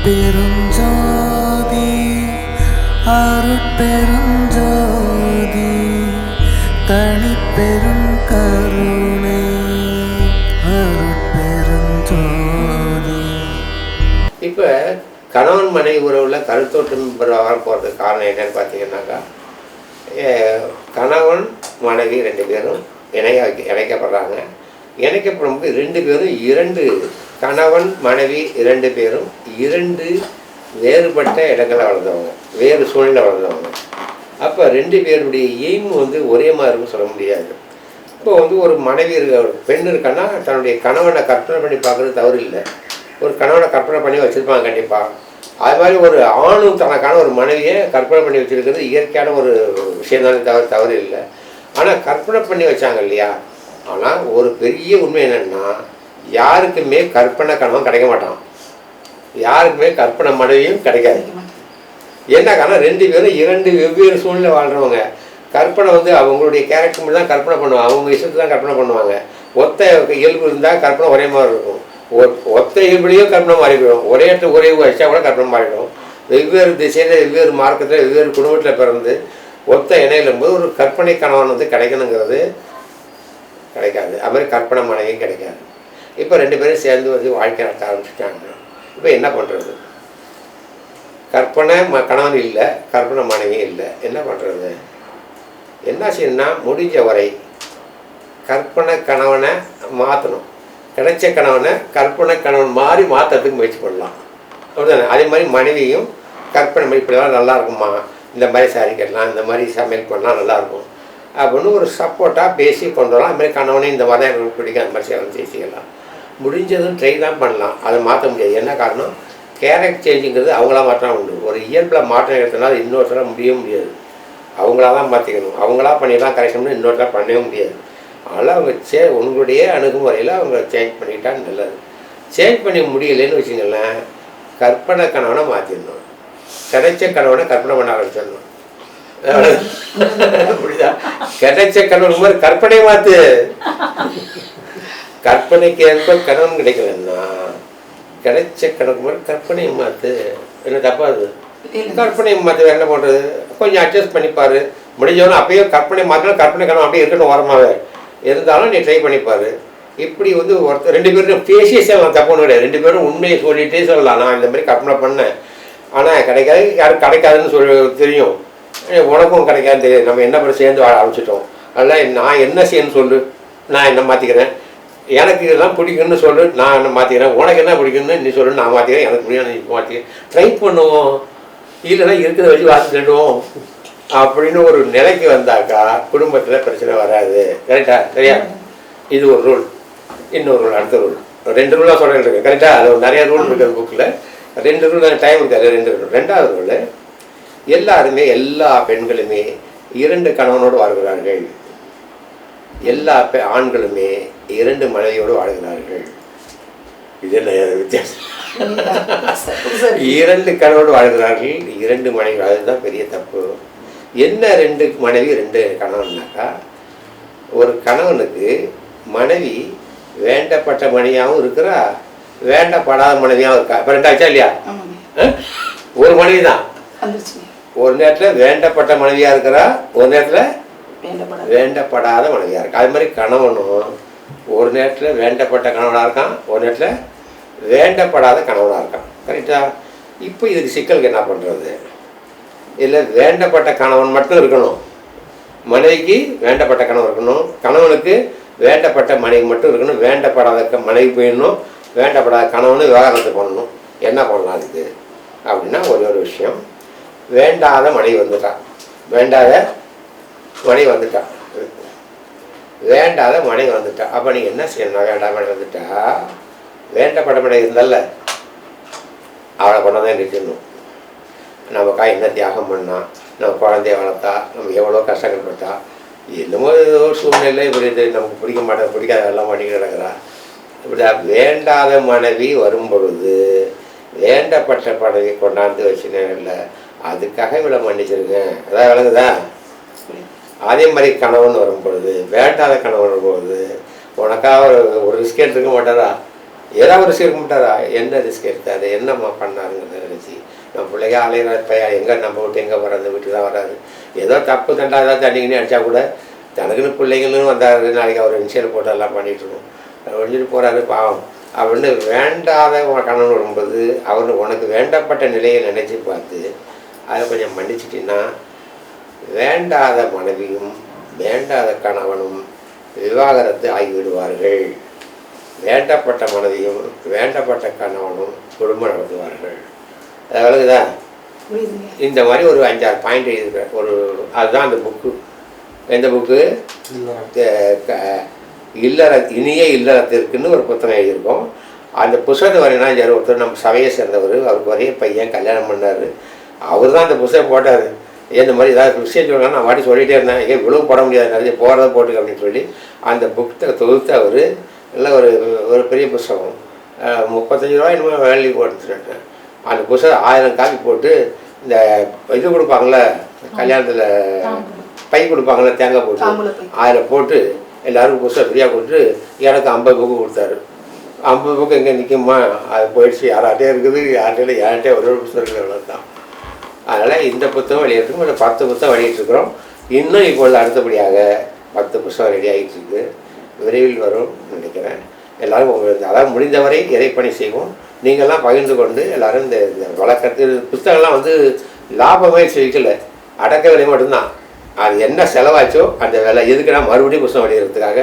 அருட்பெருஞ்சோதி தனி பெரும் கருணை அருட்பெருஞ்சோதி. இப்போ கணவன் மனைவி உறவில் கருத்தோட்டம் வர போகிறதுக்கு காரணம் என்னன்னு பார்த்தீங்கன்னாக்கா கணவன் மனைவி ரெண்டு பேரும் இணைய இணைக்கப்படுறாங்க. இணைக்கப்படும்போது ரெண்டு பேரும் இரண்டு கணவன் மனைவி இரண்டு பேரும் இரண்டு வேறுபட்ட இடங்களில் வளர்ந்தவங்க வேறு சூழ்நிலை வளர்ந்தவங்க. அப்போ ரெண்டு பேருடைய எய்ம் வந்து ஒரே மாதிரி சொல்ல முடியாது. இப்போ வந்து ஒரு மனைவி இருக்க ஒரு பெண் இருக்கான்னா தன்னுடைய கணவனை கற்பனை பண்ணி பார்க்குறது தவறு இல்லை ஒரு கணவனை கற்பனை பண்ணி வச்சுருப்பாங்க கண்டிப்பாக அது மாதிரி ஒரு ஆணும் தனக்கான ஒரு மனைவியை கற்பனை பண்ணி வச்சுருக்கிறது இயற்கையான ஒரு விஷயம் தானே தவறு தவறு இல்லை ஆனால் கற்பனை பண்ணி வச்சாங்க இல்லையா? ஆனால் ஒரு பெரிய உண்மை என்னென்னா யாருக்குமே கற்பனை கணவன் கிடைக்க மாட்டான். யாருக்குமே கற்பனை மனைவியும் கிடைக்காது. என்ன காரணம்? ரெண்டு பேரும் இரண்டு வெவ்வேறு சூழ்நிலை வாழ்றவங்க. கற்பனை வந்து அவங்களுடைய கேரக்டர் தான் கற்பனை பண்ணுவாங்க. அவங்க இஷ்டத்தை தான் கற்பனை பண்ணுவாங்க. ஒத்த இயல்பு இருந்தால் கற்பனை ஒரே மாதிரி இருக்கும். ஒத்த இயல்புலையும் கற்பனை மாறிவிடும் ஒரே இடத்துல ஒரே வச்சா கூட கற்பனை மாறிடும். வெவ்வேறு திசையில் வெவ்வேறு மார்க்கத்தில் வெவ்வேறு குடும்பத்தில் பிறந்து ஒத்த இணையிலும் போது ஒரு கற்பனை கணவன் வந்து கிடைக்கணுங்கிறது கிடைக்காது. அது மாதிரி கற்பனை மனைவியும் கிடைக்காது. இப்போ ரெண்டு பேரும் சேர்ந்து வந்து வாழ்க்கை நடத்த ஆரம்பிச்சுட்டாங்க. இப்போ என்ன பண்ணுறது கற்பனை ம கணவன் இல்லை கற்பனை மனைவி இல்லை என்ன பண்ணுறது என்ன செய்யணும்னா முடிஞ்ச வரை கற்பனை கணவனை மாற்றணும் கிடைச்ச கணவனை கற்பனை கணவன் மாதிரி மாற்றுறதுக்கு முயற்சி பண்ணலாம். அப்படிதானே? அதே மாதிரி மனைவியும் கற்பனை மாதிரி இப்படிலாம் நல்லா இருக்குமா? இந்த மாதிரி சாரி கட்டலாம் இந்த மாதிரி சமையல் பண்ணால் நல்லாயிருக்கும் அப்படின்னு ஒரு சப்போர்ட்டாக பேசி கொண்டு வரலாம். அதுமாதிரி கணவனையும் இந்த மாதிரி தான் எனக்கு பிடிக்கும் அந்த மாதிரி சேவை செய்யலாம். முடிஞ்சதும் ட்ரை தான் பண்ணலாம். அதை மாற்ற முடியாது. என்ன காரணம்? கேரக்ட் சேஞ்சுங்கிறது அவங்களா மாற்றம் உண்டு. ஒரு இயல்பில் மாற்றம் எடுத்தனால இன்னொருத்தராக முடியவே முடியாது. அவங்களா தான் மாற்றிக்கணும் அவங்களா பண்ணிடலாம் கரெக்ஷன் பண்ணி பண்ணவே முடியாது. அதனால் அவங்க சே உங்களுடைய அணுகுமுறையில் அவங்க சேஞ்ச் பண்ணிக்கிட்டா நல்லது. சேஞ்ச் பண்ணி முடியலைன்னு வச்சுங்களேன் கற்பனை கணவனை மாற்றிடணும் கிடைச்ச கணவனை கற்பனை பண்ண ஆரம்பிச்சிடணும். புரியுதா? கிடைச்ச கணவன் மாதிரி கற்பனை மாற்று கற்பனைக்கு ஏற்ப கணவன் கிடைக்கலன்னா கிடைச்ச கணக்கு மாதிரி கற்பனையை மாற்று என்ன தப்பா அது? கற்பனை மாற்ற என்ன பண்ணுறது கொஞ்சம் அட்ஜஸ்ட் பண்ணிப்பாரு முடிஞ்சவனும் அப்பயும் கற்பனை மாற்றணும் கற்பனை கணவன் அப்படியே இருக்கட்டும் ஓரமாவே. இருந்தாலும் நீ ட்ரை பண்ணிப்பாரு இப்படி வந்து ஒருத்தர் ரெண்டு பேரும் பேசியே சொல்லலாம் தப்பு ஒன்றும் கிடையாது. ரெண்டு பேரும் உண்மையை சொல்லிட்டே சொல்லலாம். நான் இந்த மாதிரி கற்பனை பண்ணேன். ஆனால் கிடைக்காது. யாரும் கிடைக்காதுன்னு சொல்லி தெரியும். உனக்கும் கிடைக்காது தெரியும் நம்ம என்ன பண்ண சேர்ந்து வாழ ஆரம்பிச்சிட்டோம். அதெல்லாம் நான் என்ன செய்யணும்னு சொல்லு. நான் என்ன மாற்றிக்கிறேன் எனக்கு இதெல்லாம் பிடிக்கும்னு சொல்லு நான் என்ன மாற்றிக்கிறேன் உனக்கு என்ன பிடிக்கும்னு நீ சொல்லு நான் மாற்றிக்கிறேன் எனக்கு பிடிக்கும் நீ மாற்றிக்கிறேன் ட்ரை பண்ணுவோம். இல்லைன்னா இருக்கிறத வச்சு வாசிட்டுடுவோம் அப்படின்னு ஒரு நிலைக்கு வந்தாக்கா குடும்பத்தில் பிரச்சனை வராது. கரெக்டா சரியா? இது ஒரு ரூல் இன்னொரு ரூல் அடுத்த ரூல் ரெண்டு ரூலாக சொல்லிட்டு இருக்கு கரெக்டாக அது நிறைய ரூல் இருக்குது புக்கில் ரெண்டு ரூல் டைம் இருக்காது. ரெண்டு ரூல் ரெண்டாவது ரூல் எல்லாருமே எல்லா பெண்களுமே இரண்டு கணவனோடு வாழ்கிறார்கள். எல்லா பெ ஆண்களுமே இரண்டு மனைவியோடு வாழ்கிறார்கள். இது என்ன வித்தியாசம்? இரண்டு கணவனோடு வாழ்கிறார்கள் இரண்டு மனைவி அதுதான் பெரிய தப்பு. என்ன ரெண்டு மனைவி ரெண்டு கணவன்னாக்கா ஒரு கணவனுக்கு மனைவி வேண்டப்பட்ட மனைவியாகவும் இருக்கிறா வேண்டப்படாத மனைவியாகவும் இருக்கா? இப்போ ரெண்டாச்சா இல்லையா? ஒரு மனைவி தான் ஒரு நேரத்தில் வேண்டப்பட்ட மனைவியாக இருக்கிறா ஒரு நேரத்தில் வேண்டப்படாத. மனைவியாக இருக்கு? அது மாதிரி கணவனும் ஒரு நேரத்தில் வேண்டப்பட்ட கணவனாக இருக்கான் ஒரு நேரத்தில் வேண்டப்படாத கணவனாக இருக்கான். கரெக்டா இப்போ இதுக்கு சிக்கலுக்கு என்ன பண்ணுறது இல்லை வேண்டப்பட்ட கணவன் மட்டும் இருக்கணும். மனைவிக்கு வேண்டப்பட்ட கணவன் இருக்கணும். கணவனுக்கு வேண்டப்பட்ட மனைவி மட்டும் இருக்கணும். வேண்டப்படாத மனைவி போயிடணும். வேண்டப்படாத கணவனு விவகாரத்தை பண்ணணும். என்ன பண்ணலாம் அதுக்கு அப்படின்னா ஒரே ஒரு விஷயம். வேண்டாத மனைவி வந்துட்டான் வேண்டாத மனைவி வந்துட்டான் வேண்டாத மனைவி வந்துட்டா. அப்போ நீங்கள் என்ன செய்யணும் வேண்டாம் மனைவி வந்துட்டா. வேண்டப்பட்ட மனைவி இருந்தால அவளை கொண்டு தான் நிற்கணும் நமக்காக என்ன தியாகம் பண்ணால் நம்ம குழந்தைய வளர்த்தா நம்ம எவ்வளோ கஷ்டங்கள் பட்டா என்னமோ ஏதோ ஒரு சூழ்நிலை இப்படி நமக்கு பிடிக்க மாட்டேன் பிடிக்காத எல்லாம் பண்ணிக்கிட்டு கிடக்கிறா. இப்படி வேண்டாத மனைவி வரும் பொழுது வேண்டப்பட்ட படவை கொண்டாந்து வச்சுனேன்ல அதுக்காக இவ்வளோ மன்னிச்சிருங்க அதான் விளங்குதா? அதே மாதிரி கணவன் வரும் பொழுது வேண்டாத கணவன் வரும்பொழுது உனக்காக ஒரு ஒரு பிஸ்கெட் இருக்க மாட்டாரா? ஏதாவது ஒரு ரிஸ்க் மாட்டாரா? என்ன ரிஸ்க் எடுத்தாரு என்னம்மா பண்ணாருங்கிறத நினச்சி நம்ம பிள்ளைங்க அலையிற பையன் எங்கே நம்ம விட்டு எங்கே வராது வீட்டுக்கு தான் வராது ஏதோ தப்பு தண்டா ஏதாவது தண்ணிங்கன்னு அடித்தா கூட தனக்குன்னு பிள்ளைங்களும் வந்தாரு நாளைக்கு அவர் இன்சியல் போட்டு எல்லாம் பண்ணிகிட்ருக்கோம் ஒழிஞ்சிட்டு போகிறாரு பாவம். அப்படின்னு வேண்டாத கணவன் வரும்போது அவர் உனக்கு வேண்டப்பட்ட நிலையை நினச்சி பார்த்து அதை கொஞ்சம் மன்னிச்சிட்டின்னா வேண்டாத மனைவியும் வேண்டாத கணவனும் விவாகரத்து ஆகிவிடுவார்கள். வேண்டப்பட்ட மனைவியும் வேண்டப்பட்ட கணவனும் குடும்பம் நடத்துவார்கள். அது புரியுதுங்க. இந்த மாதிரி ஒரு அஞ்சாறு பாயிண்ட் எழுதிருக்கேன் ஒரு அதுதான் அந்த புக்கு எந்த புக்கு இல்லற இனிய இல்லறத்திற்குன்னு ஒரு புத்தகம் எழுதியிருக்கோம். அந்த புத்தகத்தை வரையினா யார் ஒருத்தர் நம்ம சபையை சேர்ந்தவர். அவருக்கு ஒரே பையன் கல்யாணம் பண்ணார். அவர் தான் அந்த புத்தகம் போட்டார். இந்த மாதிரி ஏதாவது விஷயம் சொல்லலாம் நான் வாட்டி சொல்லிகிட்டே இருந்தேன். ஏன் இவ்வளவு போட முடியாது நிறைய போகிறத போட்டுக்க அப்படின்னு சொல்லி அந்த புக்கை தொகுத்து அவர் எல்லாம் ஒரு ஒரு பெரிய புஸ்தகம். முப்பத்தஞ்சு ரூபாய் என்னமோ வேலைக்கு போட்டுருக்கேன் அந்த புஸ்தகம் ஆயிரம் காப்பி போட்டு இந்த இது கொடுப்பாங்கள்ல கல்யாணத்தில் பை கொடுப்பாங்கள்ல தேங்காய் போட்டு. அதில் போட்டு எல்லாருக்கும் புதுசாக ஃப்ரீயாக கொடுத்து எனக்கு ஐம்பது புக்கு கொடுத்தாரு. ஐம்பது புக்கு எங்கே நிற்குமா அது போயிடுச்சு. யார்கிட்டே இருக்குது யார்கிட்ட யார்கிட்டே ஒரு ஒரு புத்தகம் இருக்குது அவ்வளோதான் அதனால் இந்த புத்தகம் வெளியிட்டிருக்கோம் இல்லை பத்து புத்தகம் வெளியிட்டிருக்கிறோம். இன்னும் இப்பொழுது அடுத்தபடியாக பத்து புத்தகம் ரெடி ஆகிட்டு விரைவில் வரும் நினைக்கிறேன். எல்லாரும் உங்களுக்கு அதாவது முடிந்தவரை இறைப்பணி செய்வோம். நீங்கள்லாம் பகிர்ந்து கொண்டு எல்லோரும் இந்த இந்த வழக்கத்து புத்தகம்லாம் வந்து லாபமே செய்யல. அடக்க விலை மட்டும்தான். அது என்ன செலவாச்சோ அந்த விலை. எதுக்குன்னா மறுபடியும் புத்தகம் வெளியிடுறதுக்காக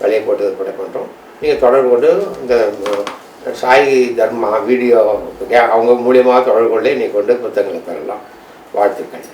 விலையை போட்டு ஏற்பாடு பண்ணுறோம் நீங்கள் தொடர்பு கொண்டு இந்த சாய் தர்மா வீடியோ அவங்க மூலியமாக தொடர்பு கொண்டே நீ கொண்டு புத்தகங்களை பெறலாம் வாழ்த்துக்கள்.